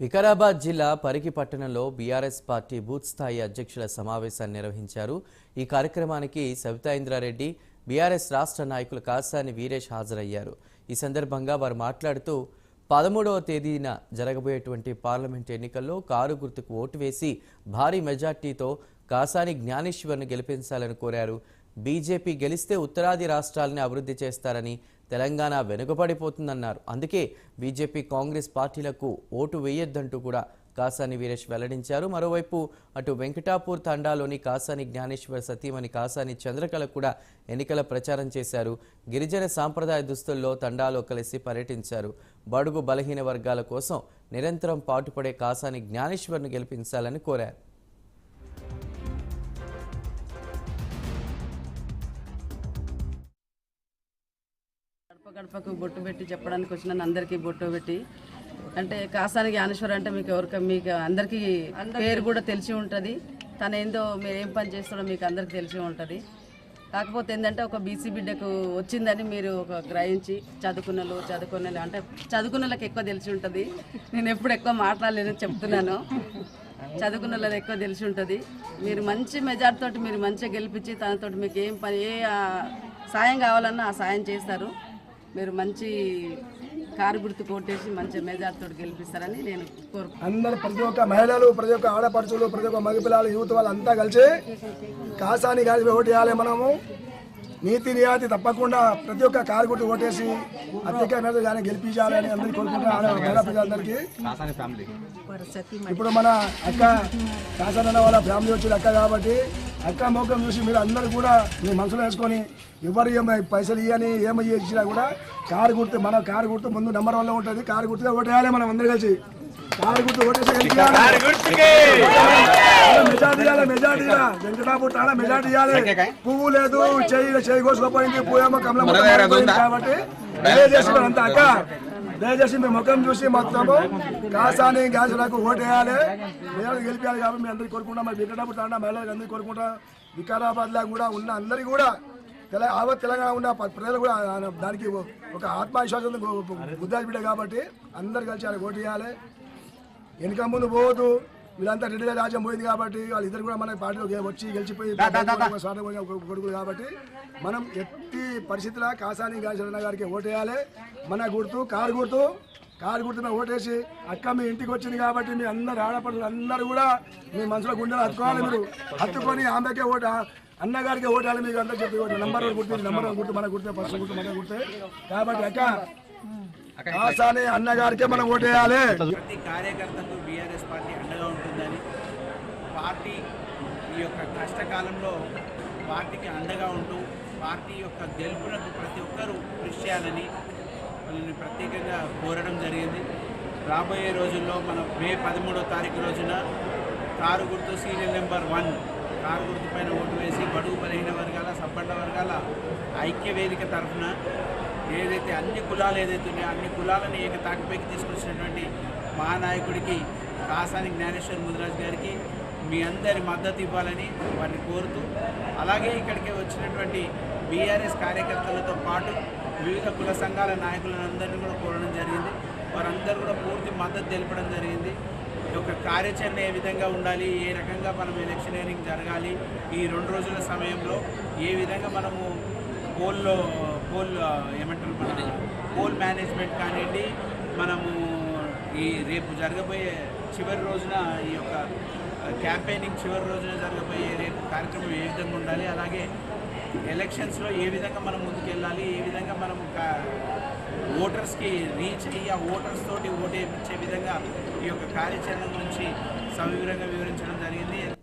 వికారాబాద్ జిల్లా పరికి పట్టణంలో BRS party booth స్థాయి అధ్యక్షుల సమావేశాన్ని నిర్వహించారు. ఈ కార్యక్రమానికి సవితా ఇంద్రారెడ్డి బీఆర్ఎస్ రాష్ట్ర నాయకులు కాసాని వీరేష్ హాజరయ్యారు. ఈ సందర్భంగా వారు మాట్లాడుతూ పదమూడవ తేదీన జరగబోయేటువంటి పార్లమెంట్ ఎన్నికల్లో కారు గుర్తుకు ఓటు వేసి భారీ మెజార్టీతో కాసాని జ్ఞానేశ్వర్ను గెలిపించాలని కోరారు. బీజేపీ గెలిస్తే ఉత్తరాది రాష్ట్రాలని అభివృద్ధి చేస్తారని తెలంగాణ వెనుకబడిపోతుందన్నారు. అందుకే బీజేపీ కాంగ్రెస్ పార్టీలకు ఓటు వేయొద్దంటూ కూడా కాసాని వీరేష్ వెల్లడించారు. మరోవైపు అటు వెంకటాపూర్ తండాలోని కాసాని జ్ఞానేశ్వర్ సతీమణి కాసాని చంద్రకళ కూడా ఎన్నికల ప్రచారం చేశారు. గిరిజన సాంప్రదాయ దుస్తుల్లో తండాలో కలిసి పర్యటించారు. బడుగు బలహీన వర్గాల కోసం నిరంతరం పాటుపడే కాసాని జ్ఞానేశ్వర్ను గెలిపించాలని కోరారు. గడప గడపకు బొట్టు పెట్టి చెప్పడానికి వచ్చిన అందరికీ బొట్టు పెట్టి అంటే కాసాని జ్ఞానేశ్వర్ అంటే మీకు ఎవరికి మీకు అందరికీ పేరు కూడా తెలిసి ఉంటుంది. తను ఏందో మీరు ఏం పని చేస్తాడో మీకు అందరికీ తెలిసి ఉంటుంది. కాకపోతే ఏంటంటే ఒక బీసీ బిడ్డకు వచ్చిందని మీరు ఒక గ్రహించి చదువుకున్నలు చదువుకున్న అంటే చదువుకున్న వాళ్ళకి ఎక్కువ తెలిసి ఉంటుంది. నేను ఎప్పుడు ఎక్కువ మాట్లాడలేదని చెప్తున్నాను. చదువుకున్న వాళ్ళది ఎక్కువ తెలిసి ఉంటుంది. మీరు మంచి మెజార్టీ తోటి మీరు మంచిగా గెలిపించి తనతోటి మీకు ఏం పని ఏ సాయం కావాలన్నా ఆ సాయం చేస్తారు. మీరు మంచి కారు గుర్తు కొట్టేసి మంచి తోటి గెలిపిస్తారని నేను కోరుకుంటున్నాను. అందరు ప్రతి ఒక్క మహిళలు ప్రతి ఒక్క ఆడపడుచులు ప్రతి ఒక్క మగపిల్లలు యూత్ వాళ్ళంతా కలిసి కాసాని కలిసి ఓటు వేయాలి మనము. నీతి నియాతి తప్పకుండా ప్రతి ఒక్క కారు గుర్తు ఓటేసి అత్యక మీద కానీ గెలిపించాలని అందరికీ కోరుకుంటున్నాను. మహిళా ప్రజలందరికీ. ఇప్పుడు మన అక్క కాసానన్న వాళ్ళ ఫ్యామిలీ వచ్చిన అక్క కాబట్టి అక్క మోకం చూసి మీరు అందరూ కూడా మీ మనసులో వేసుకొని ఎవరు ఏమై పైసలు ఇవ్వని ఏమి ఇచ్చినా కూడా కారు గుర్తు మన కారు గుర్తు ముందు నెంబర్ వన్లో ఉంటుంది. కారు గుర్తుగా ఓటేయాలి మనం అందరు కలిసి. కారు గుర్తు ఓటేసి. మెజార్టీ ఇవ్వాలి మెజార్టీ. వెంకటాపూర్ తాళ మెజార్టీ ఇవ్వాలి పువ్వు లేదు చేయి చేయి కోసుకుపోయింది పువ్వేమో కమలం పోయింది కాబట్టి అక్క దయచేసి మీ ముఖం చూసి మొత్తము. కాసాని గాజులకు ఓటేయాలి. మేము గెలిపాలి కాబట్టి మేము అందరికీ కోరుకుంటాం మరి వెంకటాపూర్ తాండా మహిళలకు అందరికీ కోరుకుంటాం వికారాబాద్ లా కూడా ఉన్న అందరికీ కూడా తెల ఆవత్ తెలంగాణ ఉన్న ప్రజలు కూడా దానికి ఒక ఆత్మవిశ్వాసం బుద్ధాలు బిడ్డ కాబట్టి అందరు కలిసి ఆయన ఓటు వేయాలి వెనుక ముందు పోవద్దు. వీళ్ళంతా రెడ్డి రాజ్యం పోయింది కాబట్టి వాళ్ళిద్దరు కూడా మన పార్టీలో వచ్చి గెలిచిపోయి స్వాతంత్రం కొడుకులు కాబట్టి మనం ఎట్టి పరిస్థితుల్లో కాసాని గాజరన్న గారికి ఓటేయాలి. మన గుర్తు కారు గుర్తు కారు గుర్తు మీద ఓటేసి అక్క మీ ఇంటికి వచ్చింది కాబట్టి మీ అందరు ఆడపడులు అందరూ కూడా మీ మనసులో గుండెలు హత్తుకోవాలి మీరు. హత్తుకొని ఆమెకే ఓటు అన్నగారికి ఓటాలి మీకు అందరూ చెప్పి నంబర్ వన్ గుర్తు నంబర్ వన్ గుర్తు మన గుర్తే ఫస్ట్ గుర్తు మన గుర్తే. కాబట్టి అక్క కాసాని అన్నగారికే మనం ఓటేయాలి. ప్రతి కార్యకర్తకు బీఆర్ఎస్ పార్టీ అండగా ఉంటుందని పార్టీ ఈ యొక్క కష్టకాలంలో పార్టీకి అండగా ఉంటూ పార్టీ యొక్క గెలుపునకు ప్రతి ఒక్కరూ కృషి చేయాలని వాళ్ళని ప్రత్యేకంగా కోరడం జరిగింది. రాబోయే రోజుల్లో మనం మే పదమూడో తారీఖు రోజున కారు గుర్తు సీరియల్ నెంబర్ వన్ కారు గుర్తు పైన ఓటు వేసి బడుగు బలహీన వర్గాల సబ్బండ వర్గాల ఐక్య వేదిక తరఫున ఏదైతే అన్ని కులాలు ఏదైతే ఉన్నాయో అన్ని కులాలను ఏకతాటిపైకి తీసుకొచ్చినటువంటి మహానాయకుడికి కాసాని జ్ఞానేశ్వర్ ముదిరాజ్ గారికి మీ అందరి మద్దతు ఇవ్వాలని వారిని కోరుతూ అలాగే ఇక్కడికి వచ్చినటువంటి బీఆర్ఎస్ కార్యకర్తలతో పాటు వివిధ కుల సంఘాల నాయకులందరినీ కూడా కోరడం జరిగింది. వారందరూ కూడా పూర్తి మద్దతు తెలపడం జరిగింది. ఈ యొక్క కార్యాచరణ ఏ విధంగా ఉండాలి ఏ రకంగా మనం ఎలక్షనీరింగ్ జరగాలి ఈ రెండు రోజుల సమయంలో ఏ విధంగా మనము పోల్లో పోల్ ఏమంటారు మన పోల్ మేనేజ్మెంట్ కానివ్వండి మనము ఈ రేపు జరగబోయే చివరి రోజున ఈ యొక్క క్యాంపెయినింగ్ చివరి రోజున జరగబోయే రేపు కార్యక్రమం ఏ విధంగా ఉండాలి అలాగే ఎలక్షన్స్లో ఏ విధంగా మనం ముందుకెళ్ళాలి ఏ విధంగా మనం ఓటర్స్కి రీచ్ అయ్యి ఆ ఓటర్స్ తోటి ఓటేపించే విధంగా ఈ యొక్క కార్యాచరణ గురించి సవివరంగా వివరించడం జరిగింది.